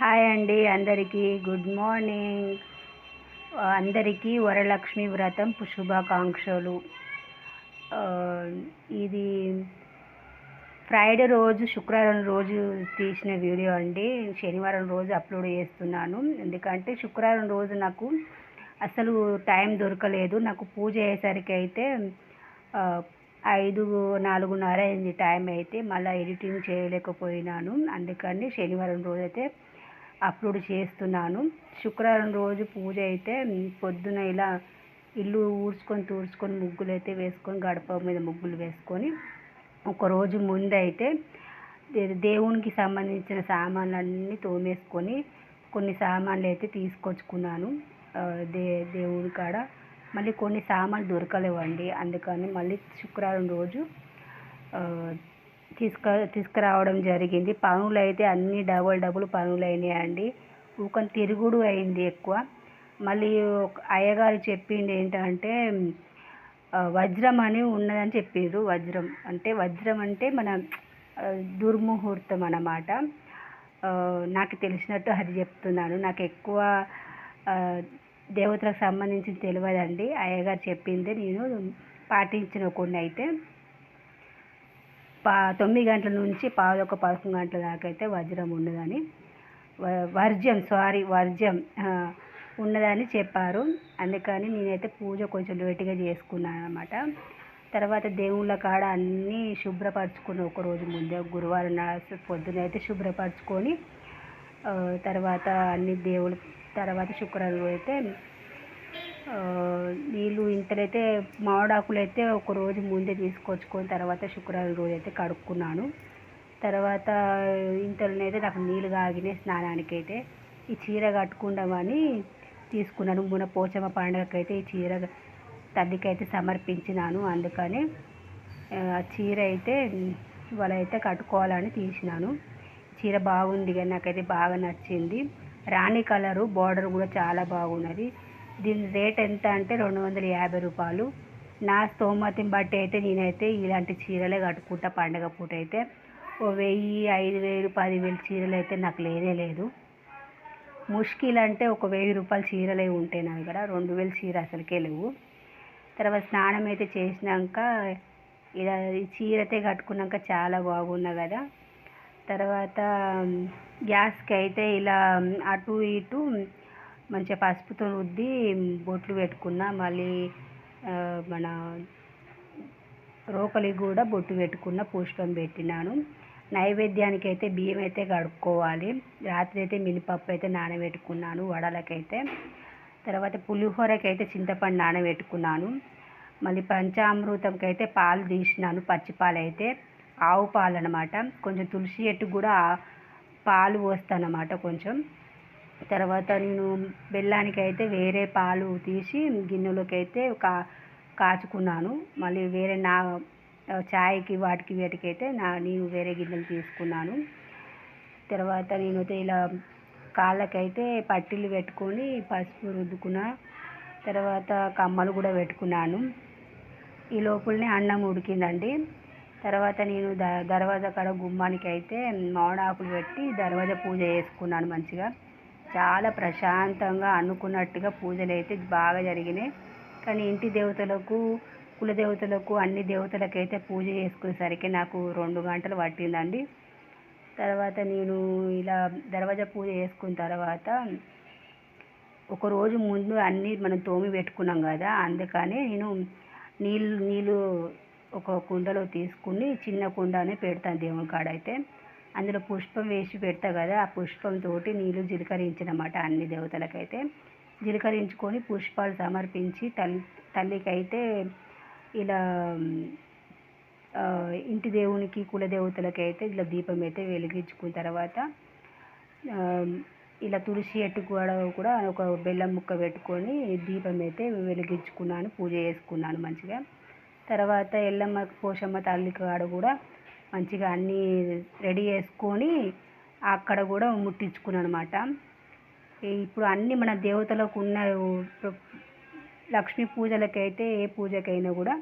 Hi అండి అందరికీ good morning. అందరికీ వరలక్ష్మి వ్రతం శుభాకాంక్షలు. ఇది ఫ్రైడే రోజు శుక్రవారం రోజు తీసిన వీడియో అండి. శనివారం రోజు అప్లోడ్ చేస్తున్నాను. ఎందుకంటే శుక్రవారం రోజు నాకు అసలు టైం దొరకలేదు. నాకు పూజ అయ్యేసరికి అయితే ఐదు నాలుగున్నర అయింది టైం అయితే. మళ్ళీ ఎడిటింగ్ చేయలేకపోయినాను. అందుకని శనివారం రోజు అయితే అప్లోడ్ చేస్తున్నాను. శుక్రవారం రోజు పూజ అయితే పొద్దున ఇలా ఇల్లు ఊడ్చుకొని తూడ్చుకొని ముగ్గులు అయితే వేసుకొని గడప మీద ముగ్గులు వేసుకొని ఒక రోజు ముందు అయితే దేవునికి సంబంధించిన సామాన్లన్నీ తోమేసుకొని కొన్ని సామాన్లు అయితే తీసుకొచ్చుకున్నాను. దే దేవుడి కాడ. మళ్ళీ కొన్ని సామాన్లు దొరకలేవండి. అందుకని మళ్ళీ శుక్రవారం రోజు తీసుక తీసుకురావడం జరిగింది. పనులు అయితే అన్నీ డబుల్ డబుల్ పనులు అయినాయండి ఊకని తిరుగుడు అయింది ఎక్కువ. మళ్ళీ అయ్యగారు చెప్పింది ఏంటంటే వజ్రం అని ఉన్నదని చెప్పిండ్రు వజ్రం అంటే వజ్రం అంటే మన దుర్ముహూర్తం అన్నమాట. నాకు తెలిసినట్టు అది చెప్తున్నాను. నాకు ఎక్కువ దేవతలకు సంబంధించి తెలియదండి. అయ్యగారు చెప్పింది నేను పాటించిన కొన్ని అయితే. పా తొమ్మిది గంటల నుంచి పావులొక పదకొండు గంటల దాకా అయితే వజ్రం ఉన్నదని వ- వర్జ్యం సారీ వర్జ్యం ఉన్నదని చెప్పారు. అందుకని నేనైతే పూజ కొంచెం లేటుగా చేసుకున్నాను అనమాట తర్వాత దేవుళ్ళ కాడ అన్నీ శుభ్రపరచుకుని ఒక రోజు ముందే గురువారం పొద్దున అయితే శుభ్రపరచుకొని తర్వాత అన్ని దేవుళ్ళు తర్వాత శుక్రవారం అయితే ఆ, నీళ్ళు మామిడాకులు అయితే ఒక రోజు ముందే తీసుకొచ్చుకొని తర్వాత శుక్రవారం రోజు అయితే కడుక్కున్నాను. తర్వాత ఇంతలోనైతే నాకు నీళ్ళు కాగినాయి స్నానానికి అయితే ఈ చీర కట్టుకుందామని తీసుకున్నాను. మొన్న పోచమ్మ పండుగకి అయితే ఈ చీర తల్లికి అయితే సమర్పించినాను. అందుకని ఆ, చీర అయితే ఇవాళ అయితే కట్టుకోవాలని తీసినాను. చీర బాగుంది కానీ నాకైతే బాగా నచ్చింది. రాణి కలరు బార్డర్ కూడా చాలా బాగున్నది. దీని రేట్ ఎంత అంటే రెండు వందల యాభై రూపాయలు. నా స్తోమతిని బట్టి అయితే నేనైతే ఇలాంటి చీరలే కట్టుకుంటా. పండగ పూట అయితే ఓ వెయ్యి ఐదు వేలు పదివేలు చీరలు అయితే నాకు లేనే లేదు. ముష్కిల్ అంటే ఒక వెయ్యి రూపాయల చీరలే ఉంటాయి నా దగ్గర. రెండు వేలు చీర అసలుకే లేవు. తర్వాత స్నానం అయితే చేసినాక ఇలా చీరతే చీర అయితే కట్టుకున్నాక చాలా బాగున్నా కదా. తర్వాత గ్యాస్కి అయితే ఇలా అటు ఇటు మంచిగా పసుపుతో రుద్ది బొట్లు పెట్టుకున్న మళ్ళీ మన రోకలికి కూడా బొట్టు పెట్టుకున్న పుష్పం పెట్టినాను. నైవేద్యానికి అయితే బియ్యం అయితే కడుక్కోవాలి. రాత్రి అయితే మినపప్పు అయితే నానబెట్టుకున్నాను వడలకైతే. తర్వాత పులిహోరకి అయితే చింతపండు నానబెట్టుకున్నాను. మళ్ళీ పంచామృతంకి అయితే పాలు తీసినాను పచ్చిపాలు అయితే ఆవు పాలు అనమాట కొంచెం తులసి చెట్టు కూడా పాలు పోస్తానమాట కొంచెం. తర్వాత నేను బెల్లానికి అయితే వేరే పాలు తీసి గిన్నెలోకి అయితే కా కాచుకున్నాను. మళ్ళీ వేరే నా చాయ్కి వాటికి వీటికి అయితే నా నేను వేరే గిన్నెలు తీసుకున్నాను. తర్వాత నేను ఇలా కాళ్ళకైతే పట్టీలు పెట్టుకొని పసుపు రుద్దుకున్న. తర్వాత కమ్మలు కూడా పెట్టుకున్నాను. ఈ లోపలనే అన్నం ఉడికిందండి. తర్వాత నేను ద దర్వాజా కాడ గుమ్మానికి అయితే మామిడాకులు పెట్టి దర్వాజా పూజ చేసుకున్నాను మంచిగా. చాలా ప్రశాంతంగా అనుకున్నట్టుగా పూజలు అయితే బాగా జరిగినాయి. కానీ ఇంటి దేవతలకు కుల దేవతలకు అన్ని దేవతలకైతే పూజ చేసుకునేసరికి నాకు రెండు గంటలు పట్టిందండి. తర్వాత నేను ఇలా దర్వాజా పూజ చేసుకున్న తర్వాత ఒక రోజు ముందు అన్నీ మనం తోమి పెట్టుకున్నాం కదా అందుకనే నేను నీళ్ళు నీళ్ళు ఒక కుండలో తీసుకుని చిన్న కుండనే పెడతాను దేవుని కాడ అయితే అందులో పుష్పం వేసి పెడతా కదా ఆ పుష్పంతో నీళ్ళు జీలకరించినమాట అన్ని దేవతలకైతే. జీలకరించుకొని పుష్పాలు సమర్పించి తల్లి తల్లికైతే ఇలా ఇంటి దేవునికి కుల దేవతలకైతే ఇలా దీపం అయితే వెలిగించుకున్న తర్వాత ఇలా తులసి ఎట్టు కూడా కూడా ఒక బెల్లం ముక్క పెట్టుకొని దీపం అయితే వెలిగించుకున్నాను పూజ చేసుకున్నాను మంచిగా. తర్వాత ఎల్లమ్మ పోషమ్మ తల్లి కాడ కూడా మంచిగా అన్నీ రెడీ చేసుకొని అక్కడ కూడా ముట్టించుకున్నాను అనమాట ఇప్పుడు అన్నీ మన దేవతలకు ఉన్న లక్ష్మీ పూజలకైతే ఏ పూజకైనా కూడా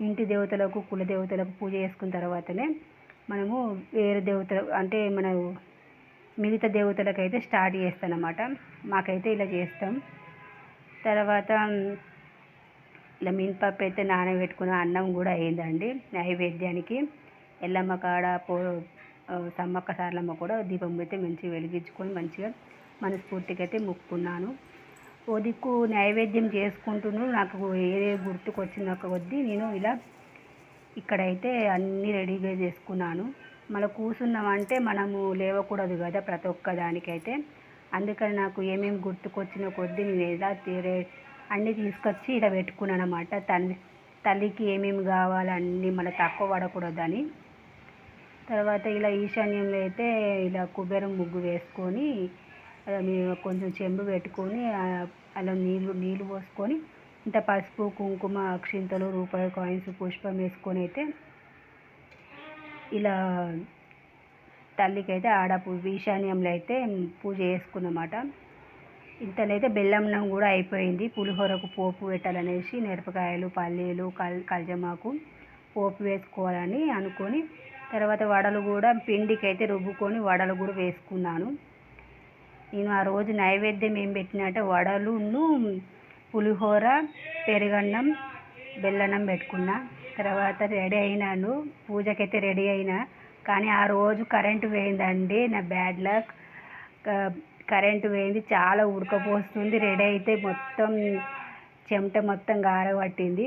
ఇంటి దేవతలకు కుల దేవతలకు పూజ చేసుకున్న తర్వాతనే మనము వేరే దేవతల అంటే మన మిగతా దేవతలకైతే స్టార్ట్ చేస్తానమాట. అనమాట మాకైతే ఇలా చేస్తాం. తర్వాత ఇలా మినపప్పు అయితే నానబెట్టుకున్న అన్నం కూడా అయిందండి నైవేద్యానికి. ఎల్లమ్మ కాడ పో సమ్మక్క సార్లమ్మ కూడా దీపం అయితే మంచిగా వెలిగించుకొని మంచిగా మనస్ఫూర్తిగా అయితే మొక్కుకున్నాను. ఓ దిక్కు నైవేద్యం చేసుకుంటున్నాను నాకు ఏదే గుర్తుకొచ్చిన కొద్దీ నేను ఇలా ఇక్కడైతే అన్నీ రెడీగా చేసుకున్నాను. మళ్ళీ కూర్చున్నామంటే మనము లేవకూడదు కదా ప్రతి ఒక్క దానికైతే. అందుకని నాకు ఏమేమి గుర్తుకొచ్చిన కొద్దీ నేను ఎలా తీరే అన్నీ తీసుకొచ్చి ఇలా పెట్టుకున్నాను అనమాట తల్లి తల్లికి ఏమేమి కావాలన్నీ మళ్ళీ తక్కువ పడకూడదని. తర్వాత ఇలా ఈశాన్యంలో అయితే ఇలా కుబేరం ముగ్గు వేసుకొని కొంచెం చెంబు పెట్టుకొని అలా నీళ్ళు నీళ్ళు పోసుకొని ఇంత పసుపు కుంకుమ అక్షింతలు రూపాయి కాయిన్స్ పుష్పం వేసుకొని అయితే ఇలా తల్లికి అయితే ఆడ ఈశాన్యంలో అయితే పూజ చేసుకున్నమాట. ఇంతలైతే బెల్లంనం కూడా అయిపోయింది. పులిహోరకు పోపు పెట్టాలనేసి మిరపకాయలు పల్లీలు కల్ కల్జమాకు పోపు వేసుకోవాలని అనుకొని తర్వాత వడలు కూడా పిండికి అయితే రుబ్బుకొని వడలు కూడా వేసుకున్నాను. నేను ఆ రోజు నైవేద్యం ఏం పెట్టినంటే వడలును పులిహోర పెరుగన్నం బెల్లన్నం పెట్టుకున్నా. తర్వాత రెడీ అయినాను. పూజకైతే రెడీ అయినా. కానీ ఆ రోజు కరెంటు పోయిందండి. నా బ్యాడ్ లక్. కరెంటు పోయింది. చాలా ఉడకపోస్తుంది. రెడీ అయితే మొత్తం చెమట మొత్తం గారబట్టింది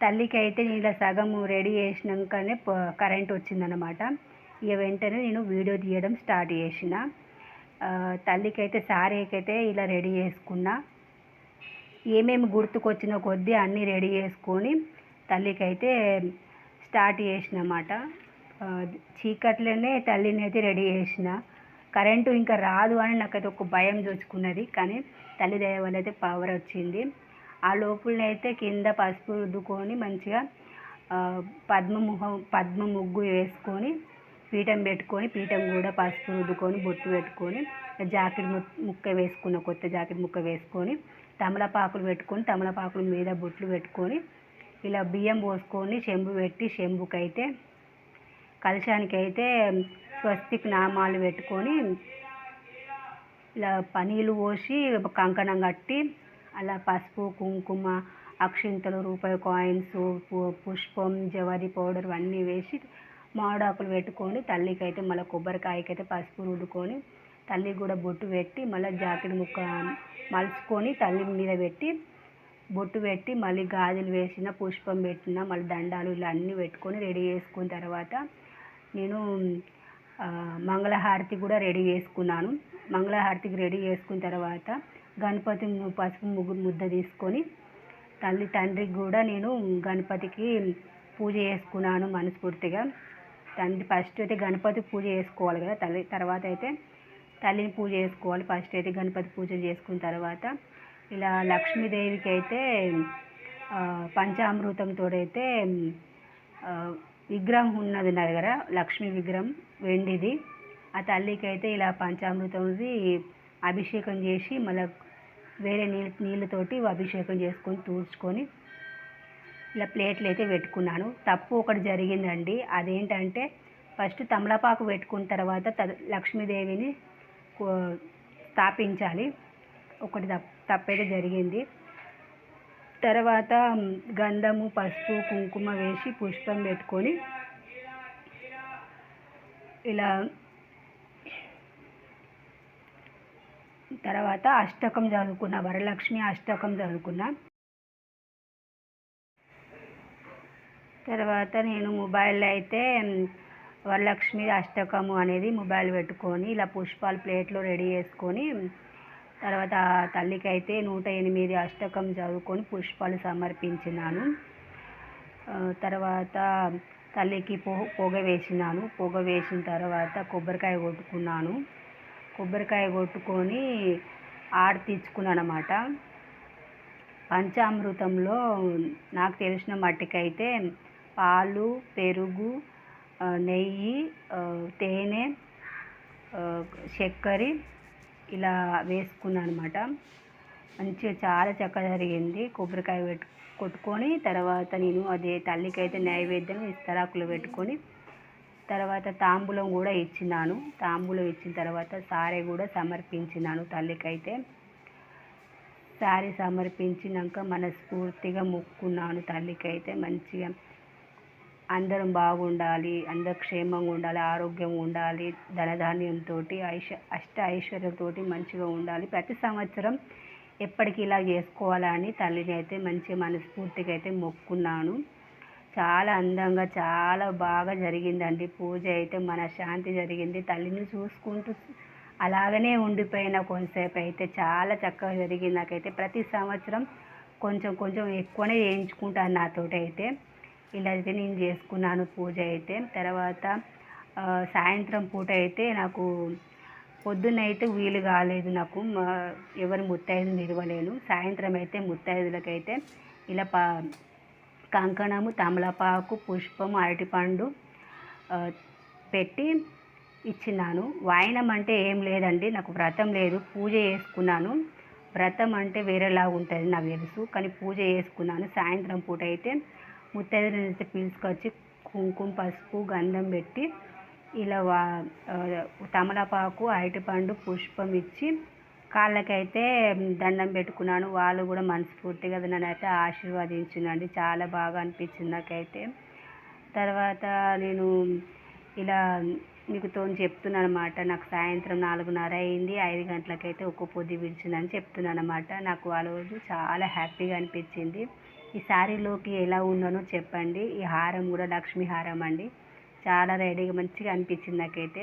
తల్లికి అయితే నేను ఇలా సగం రెడీ చేసినాకనే కరెంట్ వచ్చిందనమాట ఇక వెంటనే నేను వీడియో తీయడం స్టార్ట్ చేసిన. తల్లికి అయితే శారీకి అయితే ఇలా రెడీ చేసుకున్నా. ఏమేమి గుర్తుకొచ్చిన కొద్దీ అన్నీ రెడీ చేసుకొని తల్లికి అయితే స్టార్ట్ చేసినమాట. చీకట్లోనే తల్లిని అయితే రెడీ చేసిన. కరెంటు ఇంకా రాదు అని నాకైతే ఒక భయం చూసుకున్నది కానీ తల్లి దయ వల్ల అయితే పవర్ వచ్చింది. ఆ లోపలనైతే కింద పసుపు రుద్దుకొని మంచిగా పద్మ ముఖం పద్మ ముగ్గు వేసుకొని పీఠం పెట్టుకొని పీఠం కూడా పసుపు రుద్దుకొని బొట్టు పెట్టుకొని జాకెట్ ము- ముక్క వేసుకున్న కొత్త జాకెట్ ముక్క వేసుకొని తమలపాకులు పెట్టుకొని తమలపాకుల మీద బొట్లు పెట్టుకొని ఇలా బియ్యం పోసుకొని చెంబు పెట్టి చెంబుకైతే కలశానికైతే స్వస్తిక్ నామాలు పెట్టుకొని ఇలా పనీలు పోసి కంకణం కట్టి అలా పసుపు కుంకుమ అక్షింతలు రూపాయి కాయిన్స్ పుష్పం జవరి పౌడర్ అన్నీ వేసి మామిడాకులు పెట్టుకొని తల్లికి అయితే మళ్ళీ కొబ్బరికాయకి అయితే పసుపు రుద్దుకొని తల్లికి కూడా బొట్టు పెట్టి మళ్ళీ జాకెట్ ముక్క మలుచుకొని తల్లి మీద పెట్టి బొట్టు పెట్టి మళ్ళీ గాజులు వేసిన పుష్పం పెట్టిన మళ్ళీ దండాలు ఇలా అన్నీ పెట్టుకొని రెడీ చేసుకున్న తర్వాత నేను మంగళహారతి కూడా రెడీ చేసుకున్నాను. మంగళహారతికి రెడీ చేసుకున్న తర్వాత గణపతి పసుపు ముగ్గు ముద్ద తీసుకొని తల్లి తండ్రికి కూడా నేను గణపతికి పూజ చేసుకున్నాను మనస్ఫూర్తిగా. తండ్రి ఫస్ట్ అయితే గణపతి పూజ చేసుకోవాలి కదా తల్లి తర్వాత అయితే తల్లిని పూజ చేసుకోవాలి. ఫస్ట్ అయితే గణపతి పూజ చేసుకున్న తర్వాత ఇలా లక్ష్మీదేవికి అయితే పంచామృతంతో అయితే విగ్రహం ఉన్నది నా దగ్గర లక్ష్మీ విగ్రహం వెండిది. ఆ తల్లికి అయితే ఇలా పంచామృతంది అభిషేకం చేసి మళ్ళీ వేరే నీళ్ళు నీళ్ళతోటి అభిషేకం చేసుకొని తూర్చుకొని ఇలా ప్లేట్లు అయితే పెట్టుకున్నాను. తప్పు ఒకటి జరిగిందండి. అదేంటంటే ఫస్ట్ తమలపాకు పెట్టుకున్న తర్వాత త- లక్ష్మీదేవిని కో- స్థాపించాలి. ఒకటి తప్పైతే జరిగింది. తర్వాత గంధము పసుపు కుంకుమ వేసి పుష్పం పెట్టుకొని ఇలా తర్వాత అష్టకం చదువుకున్న వరలక్ష్మి అష్టకం చదువుకున్నా. తర్వాత నేను మొబైల్లో అయితే వరలక్ష్మి అష్టకము అనేది మొబైల్ పెట్టుకొని ఇలా పుష్పాలు ప్లేట్లో రెడీ చేసుకొని తర్వాత తల్లికి అయితే నూట ఎనిమిది అష్టకం చదువుకొని పుష్పాలు సమర్పించినాను. తర్వాత తల్లికి పొగ వేసినాను. పొగ వేసిన తర్వాత కొబ్బరికాయ కొట్టుకున్నాను. కొబ్బరికాయ కొట్టుకొని ఆడ తీర్చుకున్నాను అనమాట పంచామృతంలో నాకు తెలిసిన మట్టికైతే పాలు పెరుగు నెయ్యి తేనె చక్కెర ఇలా వేసుకున్నాను అనమాట మంచిగా చాలా చక్కగా జరిగింది. కొబ్బరికాయ పెట్టు కొట్టుకొని తర్వాత నేను అదే తల్లికి అయితే నైవేద్యం ఇస్తరాకులు పెట్టుకొని తర్వాత తాంబూలం కూడా ఇచ్చినాను. తాంబూలం ఇచ్చిన తర్వాత సారీ కూడా సమర్పించినాను తల్లికైతే. సారీ సమర్పించినాక మనస్ఫూర్తిగా మొక్కున్నాను తల్లికైతే. మంచిగా అందరం బాగుండాలి అందరు క్షేమంగా ఉండాలి ఆరోగ్యంగా ఉండాలి ధనధాన్యంతో ఐశ్వ అష్ట ఐశ్వర్యంతో మంచిగా ఉండాలి. ప్రతి సంవత్సరం ఎప్పటికీ ఇలా చేసుకోవాలని తల్లిని అయితే మంచిగా మనస్ఫూర్తిగా అయితే మొక్కున్నాను. చాలా అందంగా చాలా బాగా జరిగిందండి. పూజ అయితే మన శాంతి జరిగింది. తల్లిని చూసుకుంటూ అలాగనే ఉండిపోయిన కొంతసేపు అయితే చాలా చక్కగా జరిగింది. నాకైతే ప్రతి సంవత్సరం కొంచెం కొంచెం ఎక్కువనే చేయించుకుంటాను నాతోటి అయితే. ఇలా అయితే నేను చేసుకున్నాను పూజ అయితే. తర్వాత సాయంత్రం పూట అయితే నాకు పొద్దున్న అయితే వీలు కాలేదు నాకు. ఎవరు ఎవరి ముత్తైదు నిలవలేను. సాయంత్రం అయితే ముత్తైదులకైతే ఇలా పా కంకణము తమలపాకు పుష్పము అరటిపండు పెట్టి ఇచ్చినాను. వాయనం అంటే ఏం లేదండి నాకు వ్రతం లేదు పూజ చేసుకున్నాను. వ్రతం అంటే వేరేలా ఉంటుంది నాకు తెలుసు. కానీ పూజ చేసుకున్నాను. సాయంత్రం పూట అయితే ముత్తైదులను పిలుచుకొచ్చి కుంకుమ పసుపు గంధం పెట్టి ఇలా వా తమలపాకు అరటిపండు పుష్పం ఇచ్చి కాళ్ళకైతే దండం పెట్టుకున్నాను. వాళ్ళు కూడా మనస్ఫూర్తిగా నన్ను అయితే చాలా బాగా అనిపించింది నాకైతే. తర్వాత నేను ఇలా మీకు తోని చెప్తున్నాను అనమాట నాకు సాయంత్రం నాలుగున్నర అయింది. ఐదు గంటలకైతే ఒక్క పొద్దు విడిచిందని చెప్తున్నాను అనమాట నాకు ఆ రోజు చాలా హ్యాపీగా అనిపించింది. ఈ శారీలోకి ఎలా ఉన్నానో చెప్పండి. ఈ హారం కూడా లక్ష్మీ హారం అండి. చాలా రెడీగా మంచిగా అనిపించింది నాకైతే.